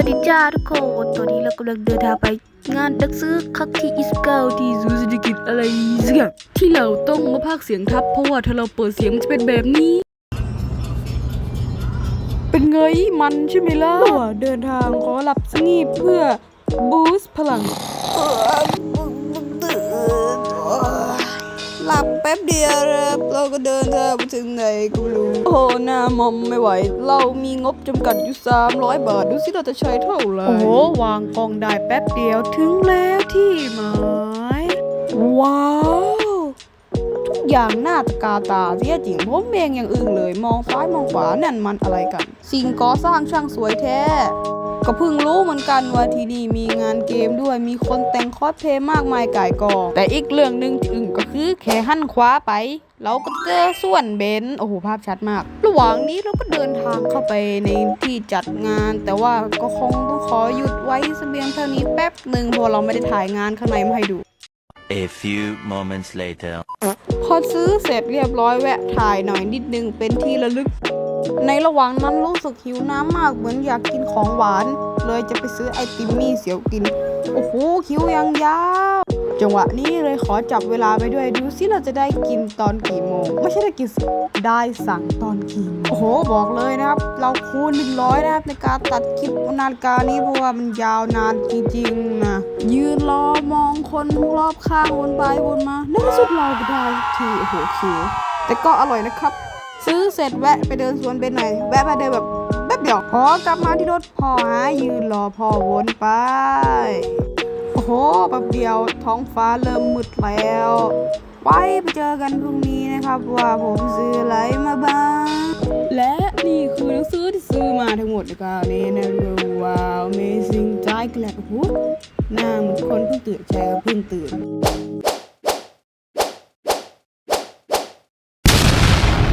วัสดีจ้าทุกคนตอนนี้เรากำลังเดินทางไปงานดักซื้อครั้งที่29ที่ศูนย์เศรษฐกิอะไรสักอย่างที่เราต้องมาพากเสียงทับเพราะว่าถ้าเราเปิดเสียงมันจะเป็นแบบนี้ เป็นไงมันใช่ไหมล่ะ เดินทางขอหลับสงีบเพื่อบูสต์พลัง หลับแป๊บเดียวครับเราก็เดินทางไปถึงไหนก็ไม่รู้โอ้หน้ามอมไม่ไหว เรามีงบจำกัดอยู่ 300 บาท ดูสิเราจะใช้เท่าไหร่ โอ้โหวางกองได้แป๊บเดียวถึงแล้วที่หมายว้าว ทุกอย่างหน้าตะกาตาเสียจริงผมเองยังอึ้งเลย มองซ้ายมองขวานั่นมันอะไรกัน สิ่งก่อสร้างช่างสวยแท้ ก็เพิ่งรู้เหมือนกันว่าที่นี่มีงานเกมด้วยมีคนแต่งคอสเพลย์มากมายก่ายกองแต่อีกเรื่องหนึ่งที่อึ้งก็คือแค่หันขวาไป เราก็เจอส่วนเบนซ์โอ้โหภาพชัดมาก ระหว่างนี้เราก็เดินทางเข้าไปในที่จัดงาน แต่ว่าก็คงต้องขอหยุดไว้เสบียงเท่านี้แป๊บหนึ่งเพราะเราไม่ได้ถ่ายงานข้างในมาให้ดู A few moments later. พอซื้อเสร็จเรียบร้อยแวะถ่ายหน่อยนิดนึงเป็นที่ระลึก ในระหว่างนั้นรู้สึกหิวน้ำมากเหมือนอยากกินของหวาน เลยจะไปซื้อไอติมมี่เสียวกิน โอ้โหคิวยังยาว จังหวะนี้เลยขอจับเวลาไปด้วยดูซิเราจะได้กินตอนกี่โมง ไม่ใช่ได้กินได้สั่งตอนกี่โมงโอ้โหบอกเลยนะครับ เราคูณหนึ่งร้อยนะครับในการตัดคลิปนาฬิกานี้เพราะว่ามันยาวนานจริงๆนะยืนรอมองคนรอบข้างวนไปวนมาในที่สุดเราก็ได้ทีโอ้โหคิวแต่ก็อร่อยนะครับ ซื้อเสร็จแวะไปเดินสวนเบนหน่อย แวะมาเดินแบบแป๊บเดียวพอกลับมาที่รถพ่อหายืนรอพ่อวนไป โอ้โหแป๊บเดียวท้องฟ้าเริ่มมืดแล้วไว้ไปเจอกันพรุ่งนี้นะครับว่าผมซื้ออะไรมาบ้าง และนี่คือหนังสือที่ซื้อมาทั้งหมดนะครับนี่นะว้าว Amazing ใจแกลบโอ้โหหน้าเหมือนคนเพิ่งตื่นใช่ครับเพิ่งตื่น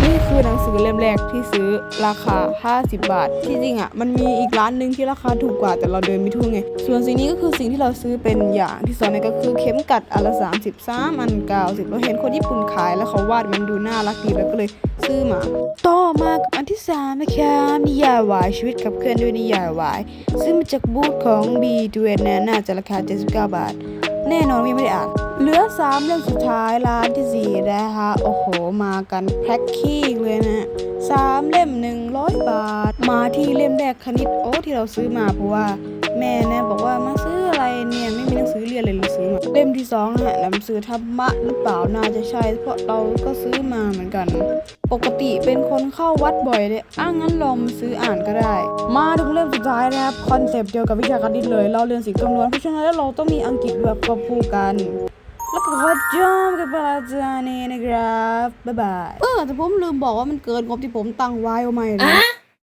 นี่ คือหนังสือเล่มแรกที่ซื้อราคา 50 บาท ที่จริงอะมันมีอีกร้านหนึ่งที่ราคาถูกกว่าแต่เราเดินไม่ทั่วไง ส่วนสิ่งนี้ก็คือสิ่งที่เราซื้อเป็นอย่างที่สองนั่ก็คือเข็มกัดอันละ33อัน90เราเห็นคนญี่ปุ่นขายแล้วเขาวาดมันดูน่ารักดีแล้วก็เลยซื้อมา ต่อมากับอันที่3นะคะนิยายวายชีวิตขับเคลื่อนด้วยนิยายวายซื้อมาจากบูธของ B ดูเอ็นนะน่าจะราคา 79 บาท แน่นอนไม่ได้อ่าน เหลือสามเล่มสุดท้ายร้านที่สี่นะคะโอ้โหมากันแพ็คขี้เลยนะสามเล่มหนึ่งร้อยบาท มาที่เล่มแรกคณิตโอ้ที่เราซื้อมาเพราะว่าแม่นะบอกว่ามาซื้ออะไรเนี่ยไม่มีหนังสือเรียนเลยเลยซื้อมาเล่มที่สองนะฮะหนังสือธรรมะหรือเปล่าน่าจะใช่เพราะเราก็ซื้อมาเหมือนกัน ปกติเป็นคนเข้าวัดบ่อยเลยอ้างั้นลองมซื้ออ่านก็ได้ มาถึงเรื่องสุดท้ายนะครับคอนเซปต์เดียวกับวิชาคณิตเลย เราเรียนสิ่งคำนวณเพราะฉะนั้นเราต้องมีอังกฤษแบบควบคู่กัน แล้วก็ขอจอมกับปลาจานีนะครับ บ๊ายบาย เออแต่ผมลืมบอกว่ามันเกินงบที่ผมตั้งไว้เอาไหมนะ